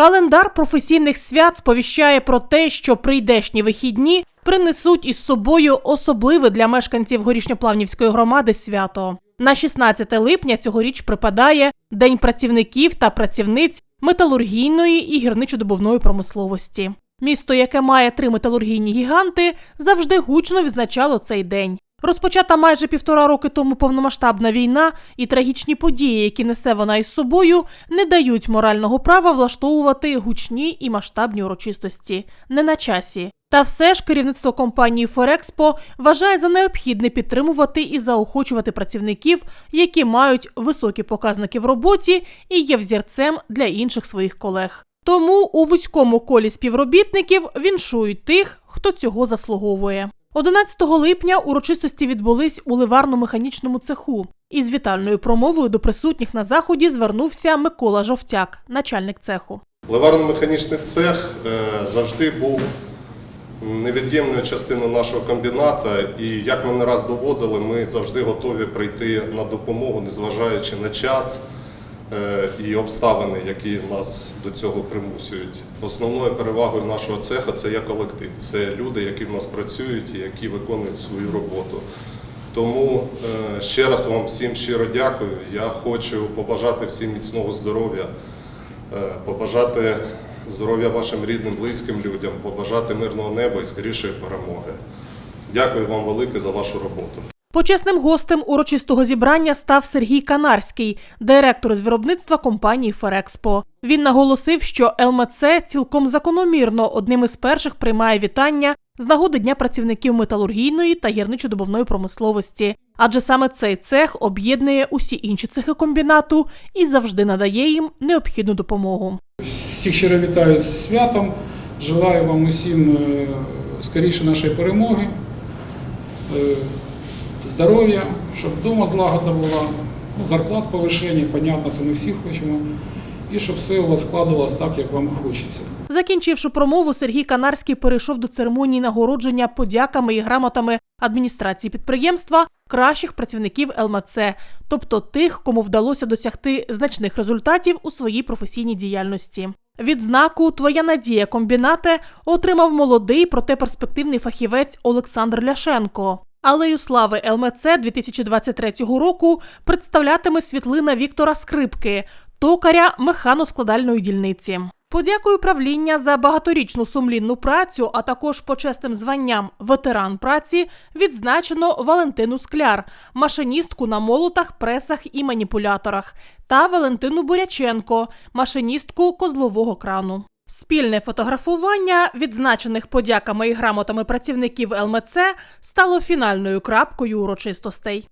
Календар професійних свят сповіщає про те, що прийдешні вихідні принесуть із собою особливе для мешканців горішньоплавнівської громади свято. На 16 липня цьогоріч припадає День працівників та працівниць металургійної і гірничодобувної промисловості. Місто, яке має три металургійні гіганти, завжди гучно відзначало цей день. Розпочата майже півтора роки тому повномасштабна війна і трагічні події, які несе вона із собою, не дають морального права влаштовувати гучні і масштабні урочистості. Не на часі. Та все ж керівництво компанії Форекспо вважає за необхідне підтримувати і заохочувати працівників, які мають високі показники в роботі і є взірцем для інших своїх колег. Тому у вузькому колі співробітників віншують тих, хто цього заслуговує. 11 липня урочистості відбулись у ливарно-механічному цеху. Із вітальною промовою до присутніх на заході звернувся Микола Жовтяк, начальник цеху. Ливарно-механічний цех е, завжди був невід'ємною частиною нашого комбіната, і як ми не раз доводили, ми завжди готові прийти на допомогу, незважаючи на час і обставини, які нас до цього примусюють. Основною перевагою нашого цеха це є колектив. Це люди, які в нас працюють і які виконують свою роботу. Тому е, ще раз вам всім щиро дякую. Я хочу побажати всім міцного здоров'я, е, побажати здоров'я вашим рідним, близьким людям, побажати мирного неба і скорішої перемоги. Дякую вам велике за вашу роботу. Почесним гостем урочистого зібрання став Сергій Канарський, директор з виробництва компанії Ферекспо. Він наголосив, що ЛМЦ цілком закономірно одним із перших приймає вітання з нагоди Дня працівників металургійної та гірничодобувної промисловості, адже саме цей цех об'єднує усі інші цехи комбінату і завжди надає їм необхідну допомогу. Всіх щиро вітаю з святом. Желаю вам усім е, скоріше нашої перемоги, е, здоров'я, щоб вдома злагода була, ну, зарплат повишені, понятно, це ми всі хочемо. І щоб все у вас складувалось так, як вам хочеться. Закінчивши промову, Сергій Канарський перейшов до церемонії нагородження подяками і грамотами адміністрації підприємства кращих працівників ЛМЦ, тобто тих, кому вдалося досягти значних результатів у своїй професійній діяльності. Відзнаку Твоя надія комбінате отримав молодий, проте перспективний фахівець Олександр Ляшенко. Алею слави ЛМЦ 2023 року представлятиме світлина Віктора Скрипки, токаря механоскладальної дільниці. Подякую правління за багаторічну сумлінну працю, а також почесним званням ветеран праці відзначено Валентину Скляр, машиністку на молотах, пресах і маніпуляторах, та Валентину Буряченко, машиністку козлового крану. Спільне фотографування відзначених подяками і грамотами працівників ЛМЦ стало фінальною крапкою урочистостей.